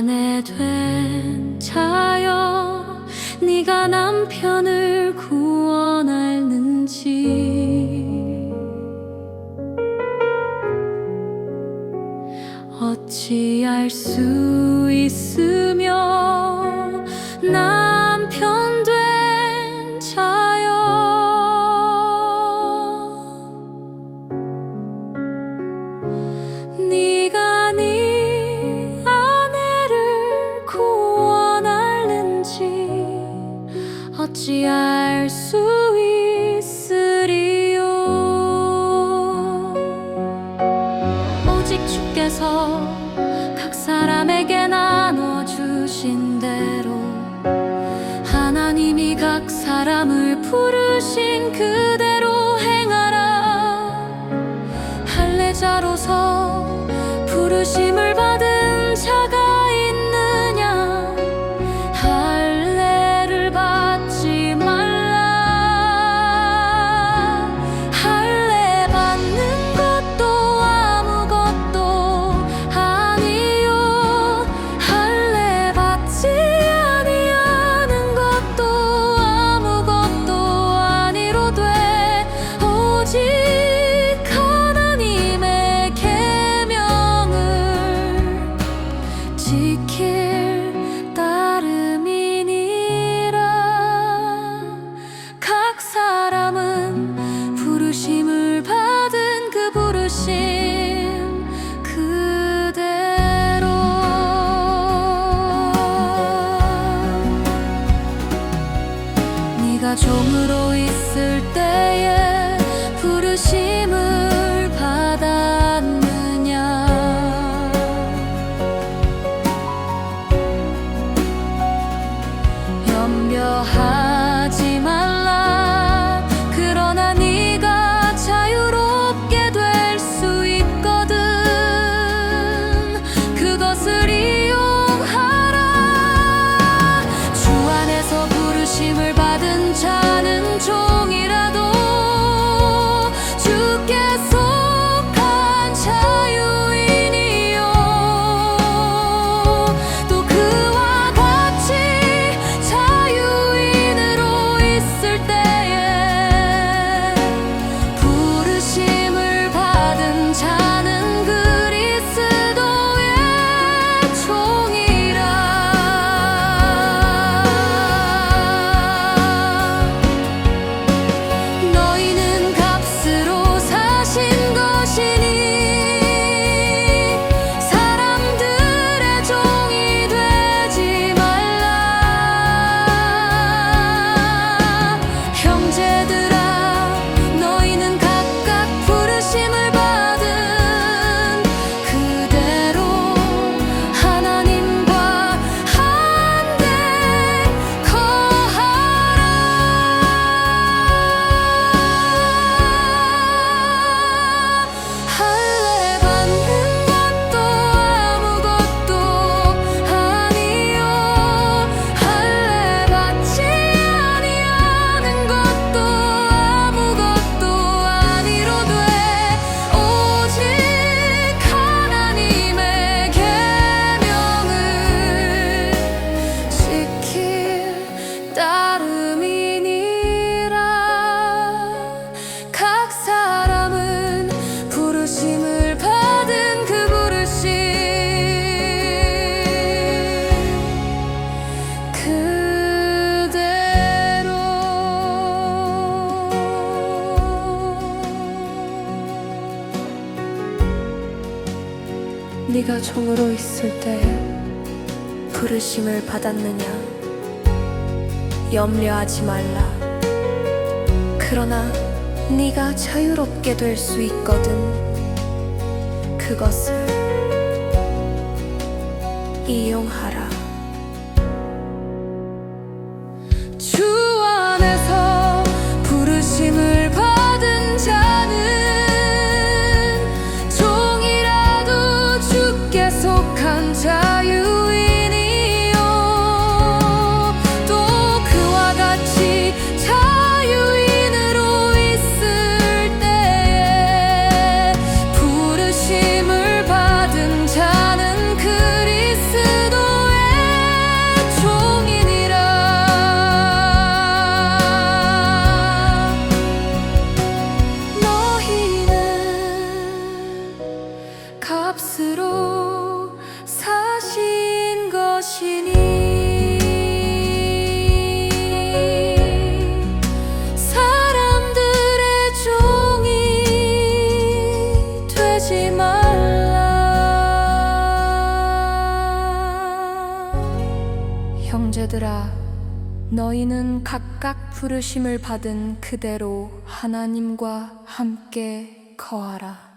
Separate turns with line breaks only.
아내 된 자여 네가 남편을 구원하는지. 어찌 알 수 있으며 무엇인지 알 수 있으리요. 오직 주께서 각 사람에게 나눠주신 대로 하나님이 각 사람을 부르신 그대 네가 종으로 있을 때에 네가 종으로 있을 때 부르심을 받았느냐? 염려하지 말라. 그러나 네가 자유롭게 될 수 있거든. 그것을 이용하라. 자녀들아 너희는 각각 부르심을 받은 그대로 하나님과 함께 거하라